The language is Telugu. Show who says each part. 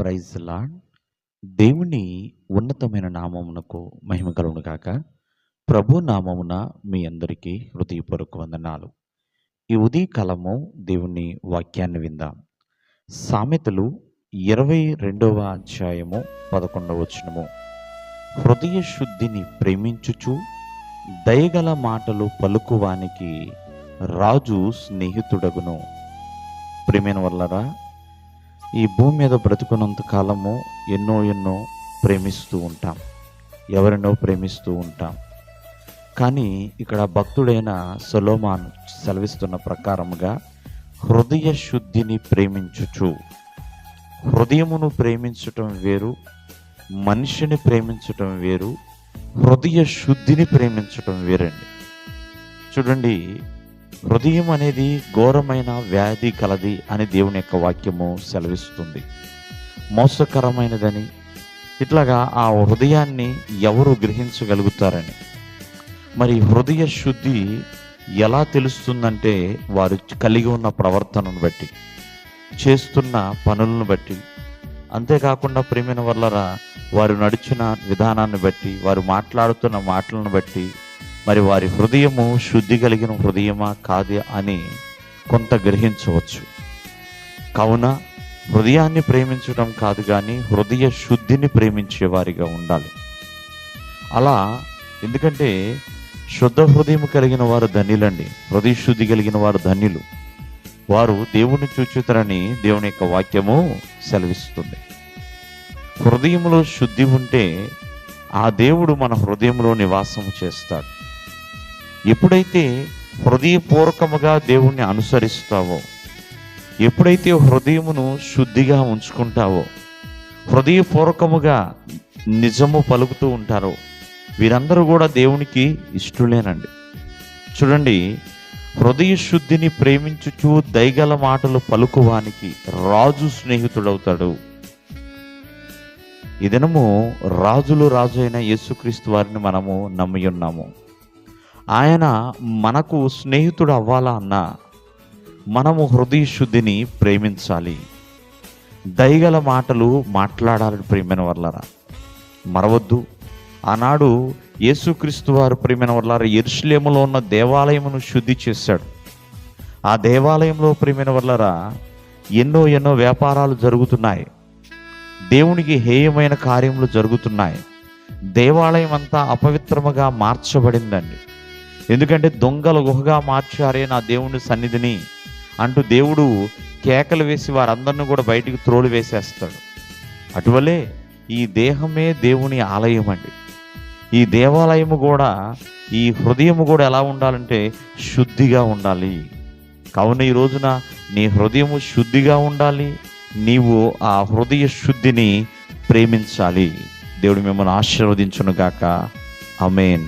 Speaker 1: ప్రైజ్ లాడ్ దేవుని ఉన్నతమైన నామమునకు మహిమ కలుగును కాక ప్రభు నామమున మీ అందరికీ హృదయపూర్వక వందనాలు. ఈ ఉదయకాలము దేవుని వాక్యాన్ని విందాం. సామెతలు ఇరవై రెండవ అధ్యాయము పదకొండవ వచనము. హృదయ శుద్ధిని ప్రేమించుచు దయగల మాటలు పలుకువానికి రాజు స్నేహితుడగును. ప్రేమైన వల్లరా ఈ భూమి మీద బ్రతుకున్నంత కాలము ఎన్నో ఎన్నో ప్రేమిస్తూ ఉంటాం. ఎవరినో ప్రేమిస్తూ ఉంటాం. కానీ ఇక్కడ భక్తుడైన సొలోమాన్ సెలవిస్తున్న ప్రకారముగా హృదయ శుద్ధిని ప్రేమించుచు హృదయమును ప్రేమించటం వేరు మనిషిని ప్రేమించటం వేరు హృదయ శుద్ధిని ప్రేమించటం వేరండి. చూడండి హృదయం అనేది ఘోరమైన వ్యాధి కలది అని దేవుని యొక్క వాక్యము సెలవిస్తుంది. మోసకరమైనదని ఇట్లాగా ఆ హృదయాన్ని ఎవరు గ్రహించగలుగుతారని. మరి హృదయ శుద్ధి ఎలా తెలుస్తుందంటే వారు కలిగి ఉన్న ప్రవర్తనను బట్టి చేస్తున్న పనులను బట్టి. అంతేకాకుండా ప్రేమిన వల్లరా వారు నడిచిన విధానాన్ని బట్టి వారు మాట్లాడుతున్న మాటలను బట్టి మరి వారి హృదయము శుద్ధి కలిగిన హృదయమా కాదు అని కొంత గ్రహించవచ్చు. కావున హృదయాన్ని ప్రేమించడం కాదు కానీ హృదయ శుద్ధిని ప్రేమించే వారిగా ఉండాలి. అలా ఎందుకంటే శుద్ధ హృదయం కలిగిన వారు ధన్యులండి. హృదయ శుద్ధి కలిగిన వారు ధన్యులు. వారు దేవుని చూచుతారని దేవుని యొక్క వాక్యము సెలవిస్తుంది. హృదయంలో శుద్ధి ఉంటే ఆ దేవుడు మన హృదయంలో నివాసము చేస్తాడు. ఎప్పుడైతే హృదయపూర్వకముగా దేవుణ్ణి అనుసరిస్తావో ఎప్పుడైతే హృదయమును శుద్ధిగా ఉంచుకుంటావో హృదయపూర్వకముగా నిజము పలుకుతూ ఉంటారో వీరందరూ కూడా దేవునికి ఇష్టలేనండి. చూడండి హృదయ శుద్ధిని ప్రేమించుచు దయగల మాటలు పలుకువానికి రాజు స్నేహితుడవుతాడు. ఈ దినము రాజులు రాజు అయిన యేసుక్రీస్తు వారిని మనము నమ్మి ఉన్నాము. ఆయన మనకు స్నేహితుడు అవ్వాలా అన్నా మనము హృదయ శుద్ధిని ప్రేమించాలి. దయగల మాటలు మాట్లాడాలని ప్రేమైన వర్లరా. మరవద్దు. ఆనాడు యేసుక్రీస్తు వారు ప్రేమైన వర్లారా ఎరుషులేములో ఉన్న దేవాలయమును శుద్ధి చేశాడు. ఆ దేవాలయంలో ప్రేమైన వర్లరా ఎన్నో ఎన్నో వ్యాపారాలు జరుగుతున్నాయి. దేవునికి హేయమైన కార్యములు జరుగుతున్నాయి. దేవాలయం అంతా అపవిత్రముగా మార్చబడిందండి. ఎందుకంటే దొంగల గుహగా మార్చారే నా దేవుని సన్నిధిని అంటూ దేవుడు కేకలు వేసి వారందరిని కూడా బయటికి త్రోలు వేసేస్తాడు. అటువలే ఈ దేహమే దేవుని ఆలయం అండి. ఈ దేవాలయము కూడా ఈ హృదయము కూడా ఎలా ఉండాలంటే శుద్ధిగా ఉండాలి. కావున ఈ రోజున నీ హృదయము శుద్ధిగా ఉండాలి. నీవు ఆ హృదయ శుద్ధిని ప్రేమించాలి. దేవుడు మిమ్మల్ని ఆశీర్వదించును గాక అమేన్